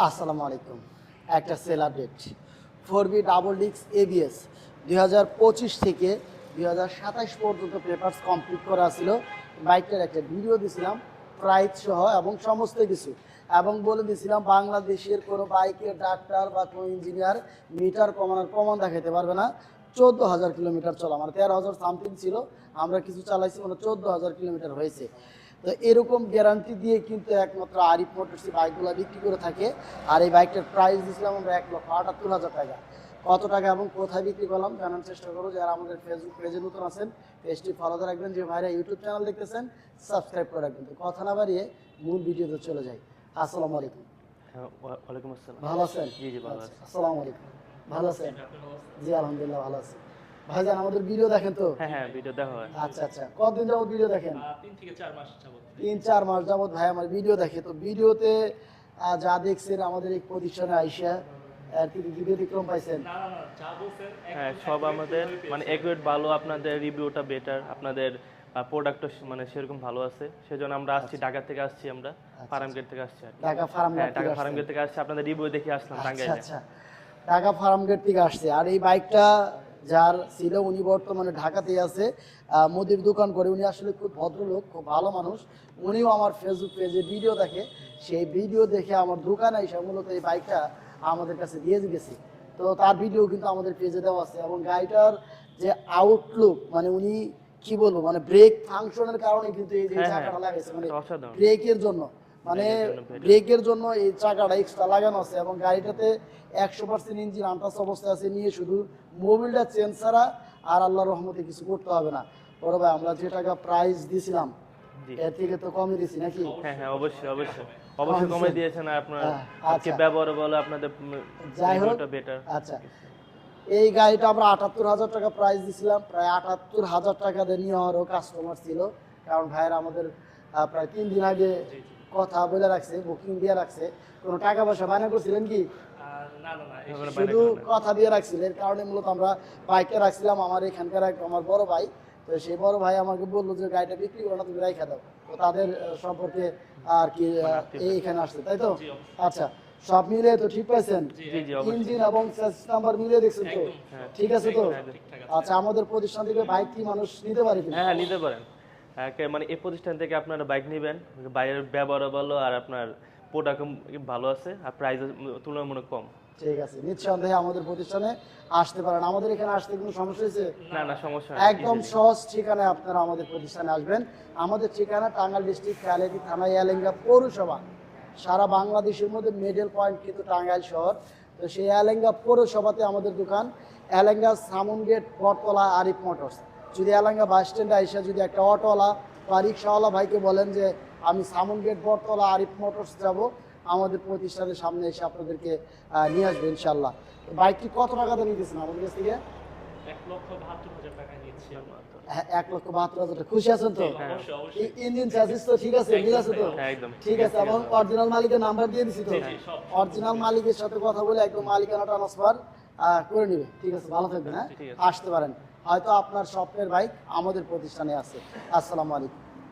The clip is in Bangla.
আসসালামু আলাইকুম। একটা sale update. Four B double ডিক্স এবিএস দুই হাজার পঁচিশ থেকে দুই হাজার সাতাশ পর্যন্ত পেপার্স কমপ্লিট করা ছিল। বাইকটার একটা ভিডিও দিছিলাম, প্রাইস সহ এবং সমস্ত কিছু। এবং বলে দিয়েছিলাম বাংলাদেশের কোনো বাইকের ডাক্তার বা কোনো ইঞ্জিনিয়ার মিটার কমানোর প্রমাণ দেখাতে পারবে না। চোদ্দ হাজার কিলোমিটার চলা মানে তেরো হাজার সামথিং ছিল, আমরা কিছু চালাইছি মানে চোদ্দ হাজার কিলোমিটার হয়েছে। তো এরকম গ্যারান্টি দিয়ে কিন্তু একমাত্র আরিফ মোটরস বাইকগুলো বিক্রি করে থাকে। আর এই বাইকটার প্রাইস দিয়েছিলাম আমরা এক লক্ষ আটাত্তর হাজার টাকা। কত টাকা এবং কোথায় বিক্রি করলাম জানার চেষ্টা করো। যারা আমাদের ফেসবুক পেজে নতুন আছেন পেজটি ফলো করে রাখবেন। যে ভাইরা ইউটিউব চ্যানেল দেখতেছেন সাবস্ক্রাইব করে রাখবেন। তো কথা না বাড়িয়ে মূল ভিডিওতে চলে যাই। আসসালামু আলাইকুম। হ্যাঁ, ওয়ালাইকুম আসসালাম। ভালো আছেন? জি জি ভালো আছি। আচ্ছা, আসসালামু আলাইকুম। ভালো আছেন? জি আলহামদুলিল্লাহ ভালো আছি। ভাইজান আমাদের ভিডিও দেখেন তো? হ্যাঁ হ্যাঁ ভিডিও দেখা হয়। আচ্ছা আচ্ছা। কতদিন যাবত ভিডিও দেখেন? তিন থেকে চার মাস যাবত। তিন চার মাস যাবত ভাই আমার ভিডিও দেখে। তো ভিডিওতে যা দেখছেন আমাদের এই প্রতিষ্ঠানে আইসা ব্যতিক্রম পাইছেন? হ্যাঁ সব আমাদের মানে একুরেট ভালো আপনাদের রিভিউটা বেটার আপনাদের প্রোডাক্টটা মানে সেরকম ভালো আছে। সেজন্য আমরা আসছি ঢাকা থেকে আসছি আমরা ফার্মগেট থেকে আসছি ঢাকা ফার্ম হ্যাঁ ঢাকা ফার্মগেট থেকে আসছি আপনাদের রিভিউ দেখে আসলাম আচ্ছা টাঙ্গাইলে। আচ্ছা। ঢাকা ফার্ম গেট থেকে আসছে। আর এই বাইকটা যার ছিল উনি বর্তমানে ঢাকাতেই আছে। মুদির দোকান করে উনি আসলে খুব ভদ্রলোক খুব ভালো মানুষ। উনিও আমার ফেসবুক পেজে ভিডিও দেখে। সেই ভিডিও দেখে আমার দোকানে এসে মূলত এই বাইকটা আমাদের কাছে দিয়ে গেছে তো তার ভিডিও কিন্তু আমাদের পেজে দেওয়া আছে। এবং গাড়িটার যে আউটলুক মানে উনি কি বলব মানে ব্রেক ফাংশনের কারণে কিন্তু এই যে হ্যাঁ, চাকাটা হ্যাঁ। লাগাইছে মানে ব্রেকের জন্য। মানে ব্রেকের জন্য এই চাকাটা এক্সট্রা লাগানো আছে এবং গাড়িটাতে একশো পার্সেন্ট ইঞ্জিন আনটাস অবস্থায় আছে নিয়ে শুধু মোবিলটা চেঞ্জ ছাড়া আর আল্লাহর রহমতে কিছু করতে হবে না। বড় ভাই আমরা যে টাকা প্রাইস দিয়েছিলাম এর থেকে তো কমই দিছি নাকি? হ্যাঁ হ্যাঁ অবশ্যই অবশ্যই। অবশ্যই কমে দিয়েছেন আপনার হ্যাঁ, আজকে আচ্ছা। ব্যবহার বলো আপনাদের যাই হোক, বেটার আচ্ছা। এই গাড়িটা আমরা আটাত্তর হাজার টাকা প্রাইস দিছিলাম প্রায় আটাত্তর হাজার টাকা দিয়ে নিয়ে কাস্টমার ছিল। কারণ ভাইয়ের আমাদের প্রায় তিন দিন আগে কথা বলে রাখছে বুকিং দিয়ে রাখছে কোনো টাকা পয়সা বায়না করছিলেন কি? আর না না না এই শুধু কথা দিয়ে রাখছিল এর কারণে মূলত আমরা বাইকে রাখছিলাম আমার এখানকার এক আমার বড় ভাই। তো সেই বড় ভাই আমাকে বলল যে গাড়িটা বিক্রি করো না তুমি রাইখা দাও। তো তাদের সম্পর্কে আর কি আহ, এই এখানে আসছে তাই তো? আচ্ছা সব মিলে তো ঠিক পাইছেন? জি জি অবশ্যই। ইঞ্জিন এবং নাম্বার মিলিয়ে দেখছেন তো। ঠিক আছে তো? আচ্ছা আমাদের প্রতিষ্ঠান থেকে বাইক কি মানুষ নিতে পারে হ্যাঁ নিতে পারেন। মানে এই প্রতিষ্ঠান থেকে আপনারা বাইক নেবেন বাইরের ব্যবহার ভালো আর আপনার প্রোডাক্ট ভালো আছে আর প্রাইস তুলনামূলক কম। ঠিক আছে নিঃসন্দেহে আমাদের প্রতিষ্ঠানে আসতে পারেন। আমাদের এখানে আসতে কোনো সমস্যা হয়েছে? না না সমস্যা একদম সহজ ঠিকানায় আপনারা আমাদের প্রতিষ্ঠানে আসবেন। আমাদের ঠিকানা টাঙ্গাইল ডিস্ট্রিক্ট কালিয়াতি থানা ইয়ালেঙ্গা পৌরসভা। সারা বাংলাদেশের মধ্যে মিডল পয়েন্ট কিন্তু টাঙ্গাইল শহর। তো সেই এলেঙ্গা পৌরসভাতে আমাদের দোকান এলেঙ্গা সামুন গেট বটতলা আরিফ মোটরস। যদি এলেঙ্গা বাস স্ট্যান্ডে আইসা যদি একটা অটোওয়ালা বা রিক্সাওয়ালা ভাইকে বলেন যে আমি সামুন গেট বটতলা আরিফ মোটরস যাব আমাদের প্রতিষ্ঠানের সামনে এসে আপনাদেরকে নিয়ে আসবে ইনশাল্লাহ বাইকটি কত টাকাতে নিতেছেন আমাদের কাছ থেকে? এক লক্ষ বাহাত্তর হাজার টাকা নিচ্ছি আমরা। হ্যাঁ, এক লক্ষ বাহাত্তর হাজার খুশি আছেন তো? অবশ্যই অবশ্যই। ইঞ্জিন চার্জিস তো ঠিক আছে মিল আছে তো? ঠিক আছে এবং অরিজিনাল মালিকের নাম্বার দিয়ে দিছি তো? জি, অরিজিনাল মালিকের সাথে কথা বলে একদম মালিকানা ট্রান্সফার করে নিবে। ঠিক আছে ভালো থাকবেন হ্যাঁ? আসতে পারেন। হয়তো আপনার স্বপ্নের বাইক আমাদের প্রতিষ্ঠানে আছে। আসসালামু আলাইকুম।